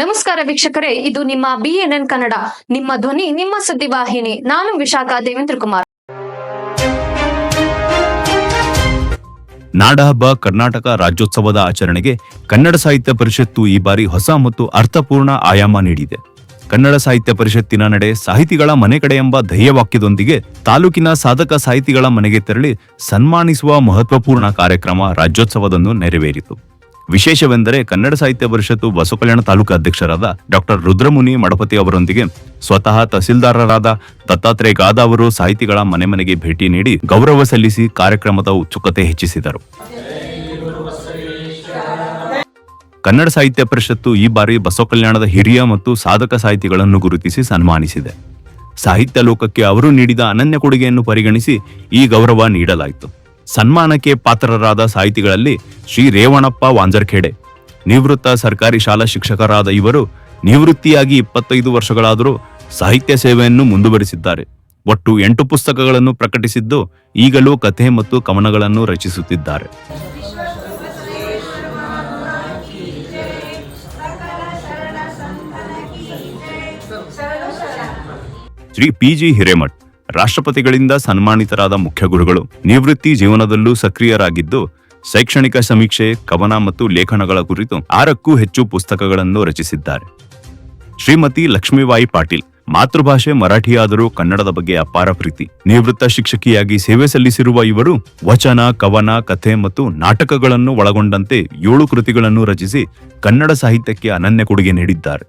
ನಮಸ್ಕಾರ ವೀಕ್ಷಕರೇ, ಇದು ನಿಮ್ಮ ಬಿಎನ್ಎನ್ ಕನ್ನಡ, ನಿಮ್ಮ ಧ್ವನಿ, ನಿಮ್ಮ ಸುದ್ದಿವಾಹಿನಿ ನಾನು ವಿಶಾಖ ದೇವೇಂದ್ರ ಕುಮಾರ್. ನಾಡಹಬ್ಬ ಕರ್ನಾಟಕ ರಾಜ್ಯೋತ್ಸವದ ಆಚರಣೆಗೆ ಕನ್ನಡ ಸಾಹಿತ್ಯ ಪರಿಷತ್ತು ಈ ಬಾರಿ ಹೊಸ ಮತ್ತು ಅರ್ಥಪೂರ್ಣ ಆಯಾಮ ನೀಡಿದೆ. ಕನ್ನಡ ಸಾಹಿತ್ಯ ಪರಿಷತ್ತಿನ ನಡೆ ಸಾಹಿತಿಗಳ ಮನೆ ಕಡೆ ಎಂಬ ಧ್ಯೇಯವಾಕ್ಯದೊಂದಿಗೆ ತಾಲೂಕಿನ ಸಾಧಕ ಸಾಹಿತಿಗಳ ಮನೆಗೆ ತೆರಳಿ ಸನ್ಮಾನಿಸುವ ಮಹತ್ವಪೂರ್ಣ ಕಾರ್ಯಕ್ರಮ ರಾಜ್ಯೋತ್ಸವದಂದು ನೆರವೇರಿತು. ವಿಶೇಷವೆಂದರೆ ಕನ್ನಡ ಸಾಹಿತ್ಯ ಪರಿಷತ್ತು ಬಸವಕಲ್ಯಾಣ ತಾಲೂಕು ಅಧ್ಯಕ್ಷರಾದ ಡಾಕ್ಟರ್ ರುದ್ರಮುನಿ ಮಡಪತಿ ಅವರೊಂದಿಗೆ ಸ್ವತಃ ತಹಸೀಲ್ದಾರರಾದ ದತ್ತಾತ್ರೇಯ ಗಾದ ಅವರು ಸಾಹಿತಿಗಳ ಮನೆ ಮನೆಗೆ ಭೇಟಿ ನೀಡಿ ಗೌರವ ಸಲ್ಲಿಸಿ ಕಾರ್ಯಕ್ರಮದ ಉತ್ಸುಕತೆ ಹೆಚ್ಚಿಸಿದರು. ಕನ್ನಡ ಸಾಹಿತ್ಯ ಪರಿಷತ್ತು ಈ ಬಾರಿ ಬಸವಕಲ್ಯಾಣದ ಹಿರಿಯ ಮತ್ತು ಸಾಧಕ ಸಾಹಿತಿಗಳನ್ನು ಗುರುತಿಸಿ ಸನ್ಮಾನಿಸಿದೆ. ಸಾಹಿತ್ಯ ಲೋಕಕ್ಕೆ ಅವರು ನೀಡಿದ ಅನನ್ಯ ಕೊಡುಗೆಯನ್ನು ಪರಿಗಣಿಸಿ ಈ ಗೌರವ ನೀಡಲಾಯಿತು. ಸನ್ಮಾನಕ್ಕೆ ಪಾತ್ರರಾದ ಸಾಹಿತಿಗಳಲ್ಲಿ ಶ್ರೀ ರೇವಣಪ್ಪ ವಾಂಜರ್ಖೇಡೆ, ನಿವೃತ್ತ ಸರ್ಕಾರಿ ಶಾಲಾ ಶಿಕ್ಷಕರಾದ ಇವರು ನಿವೃತ್ತಿಯಾಗಿ ಇಪ್ಪತ್ತೈದು ವರ್ಷಗಳಾದರೂ ಸಾಹಿತ್ಯ ಸೇವೆಯನ್ನು ಮುಂದುವರಿಸಿದ್ದಾರೆ. ಒಟ್ಟು ಎಂಟು ಪುಸ್ತಕಗಳನ್ನು ಪ್ರಕಟಿಸಿದ್ದು ಈಗಲೂ ಕಥೆ ಮತ್ತು ಕವನಗಳನ್ನು ರಚಿಸುತ್ತಿದ್ದಾರೆ. ಶ್ರೀ ಪಿ ಜಿ ಹಿರೇಮಠ್ ರಾಷ್ಟ್ರಪತಿಗಳಿಂದ ಸನ್ಮಾನಿತರಾದ ಮುಖ್ಯ ಗುರುಗಳು. ನಿವೃತ್ತಿ ಜೀವನದಲ್ಲೂ ಸಕ್ರಿಯರಾಗಿದ್ದು, ಶೈಕ್ಷಣಿಕ ಸಮೀಕ್ಷೆ, ಕವನ ಮತ್ತು ಲೇಖನಗಳ ಕುರಿತು ಆರಕ್ಕೂ ಹೆಚ್ಚು ಪುಸ್ತಕಗಳನ್ನು ರಚಿಸಿದ್ದಾರೆ. ಶ್ರೀಮತಿ ಲಕ್ಷ್ಮೀಬಾಯಿ ಪಾಟೀಲ್, ಮಾತೃಭಾಷೆ ಮರಾಠಿಯಾದರೂ ಕನ್ನಡದ ಬಗ್ಗೆ ಅಪಾರ ಪ್ರೀತಿ. ನಿವೃತ್ತ ಶಿಕ್ಷಕಿಯಾಗಿ ಸೇವೆ ಸಲ್ಲಿಸಿರುವ ಇವರು ವಚನ, ಕವನ, ಕಥೆ ಮತ್ತು ನಾಟಕಗಳನ್ನು ಒಳಗೊಂಡಂತೆ ಏಳು ಕೃತಿಗಳನ್ನು ರಚಿಸಿ ಕನ್ನಡ ಸಾಹಿತ್ಯಕ್ಕೆ ಅನನ್ಯ ಕೊಡುಗೆ ನೀಡಿದ್ದಾರೆ.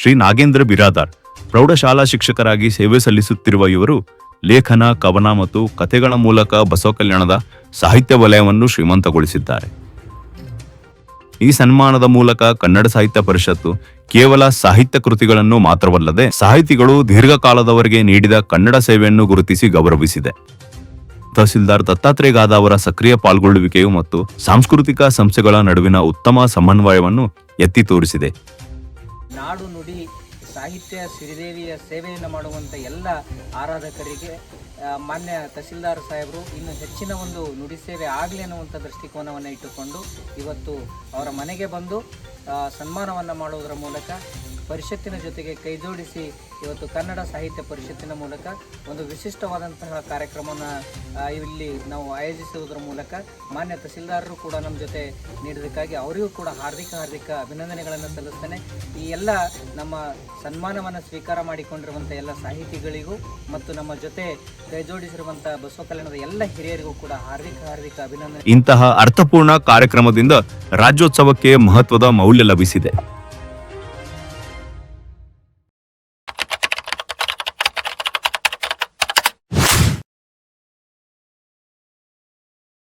ಶ್ರೀ ನಾಗೇಂದ್ರ ಬಿರಾದಾರ್, ಪ್ರೌಢಶಾಲಾ ಶಿಕ್ಷಕರಾಗಿ ಸೇವೆ ಸಲ್ಲಿಸುತ್ತಿರುವ ಇವರು ಲೇಖನ, ಕವನ ಮತ್ತು ಕಥೆಗಳ ಮೂಲಕ ಬಸವ ಕಲ್ಯಾಣದ ಸಾಹಿತ್ಯ ವಲಯವನ್ನು ಶ್ರೀಮಂತಗೊಳಿಸಿದ್ದಾರೆ. ಈ ಸನ್ಮಾನದ ಮೂಲಕ ಕನ್ನಡ ಸಾಹಿತ್ಯ ಪರಿಷತ್ತು ಕೇವಲ ಸಾಹಿತ್ಯ ಕೃತಿಗಳನ್ನು ಮಾತ್ರವಲ್ಲದೆ ಸಾಹಿತಿಗಳು ದೀರ್ಘಕಾಲದವರೆಗೆ ನೀಡಿದ ಕನ್ನಡ ಸೇವೆಯನ್ನು ಗುರುತಿಸಿ ಗೌರವಿಸಿದೆ. ತಹಸೀಲ್ದಾರ್ ದತ್ತಾತ್ರೇಗಾದ ಅವರ ಸಕ್ರಿಯ ಪಾಲ್ಗೊಳ್ಳುವಿಕೆಯು ಮತ್ತು ಸಾಂಸ್ಕೃತಿಕ ಸಂಸ್ಥೆಗಳ ನಡುವಿನ ಉತ್ತಮ ಸಮನ್ವಯವನ್ನು ಎತ್ತಿ ತೋರಿಸಿದೆ. ನಾಡು ನುಡಿ, ಸಾಹಿತ್ಯ, ಶ್ರೀದೇವಿಯ ಸೇವೆಯನ್ನು ಮಾಡುವಂಥ ಎಲ್ಲ ಆರಾಧಕರಿಗೆ ಮಾನ್ಯ ತಹಸೀಲ್ದಾರ್ ಸಾಹೇಬರು, ಇನ್ನು ಹೆಚ್ಚಿನ ಒಂದು ನುಡಿ ಸೇವೆ ಆಗಲಿ ಅನ್ನುವಂಥ ದೃಷ್ಟಿಕೋನವನ್ನು ಇಟ್ಟುಕೊಂಡು ಇವತ್ತು ಅವರ ಮನೆಗೆ ಬಂದು ಸನ್ಮಾನವನ್ನು ಮಾಡುವುದರ ಮೂಲಕ ಪರಿಷತ್ತಿನ ಜೊತೆಗೆ ಕೈಜೋಡಿಸಿ ಇವತ್ತು ಕನ್ನಡ ಸಾಹಿತ್ಯ ಪರಿಷತ್ತಿನ ಮೂಲಕ ಒಂದು ವಿಶಿಷ್ಟವಾದಂತಹ ಕಾರ್ಯಕ್ರಮವನ್ನು ಇಲ್ಲಿ ನಾವು ಆಯೋಜಿಸುವುದರ ಮೂಲಕ ಮಾನ್ಯ ತಹಸೀಲ್ದಾರರು ಕೂಡ ನಮ್ಮ ಜೊತೆ ನೀಡೋದಕ್ಕಾಗಿ ಅವರಿಗೂ ಕೂಡ ಹಾರ್ದಿಕ ಹಾರ್ದಿಕ ಅಭಿನಂದನೆಗಳನ್ನು ಸಲ್ಲಿಸ್ತೇನೆ. ಈ ಎಲ್ಲ ನಮ್ಮ ಸನ್ಮಾನವನ್ನು ಸ್ವೀಕಾರ ಮಾಡಿಕೊಂಡಿರುವಂಥ ಎಲ್ಲ ಸಾಹಿತಿಗಳಿಗೂ ಮತ್ತು ನಮ್ಮ ಜೊತೆ ಕೈಜೋಡಿಸಿರುವಂಥ ಬಸವ ಕಲ್ಯಾಣದ ಎಲ್ಲ ಹಿರಿಯರಿಗೂ ಕೂಡ ಹಾರ್ದಿಕ ಹಾರ್ದಿಕ ಅಭಿನಂದನೆ. ಇಂತಹ ಅರ್ಥಪೂರ್ಣ ಕಾರ್ಯಕ್ರಮದಿಂದ ರಾಜ್ಯೋತ್ಸವಕ್ಕೆ ಮಹತ್ವದ ಮೌಲ್ಯ ಲಭಿಸಿದೆ.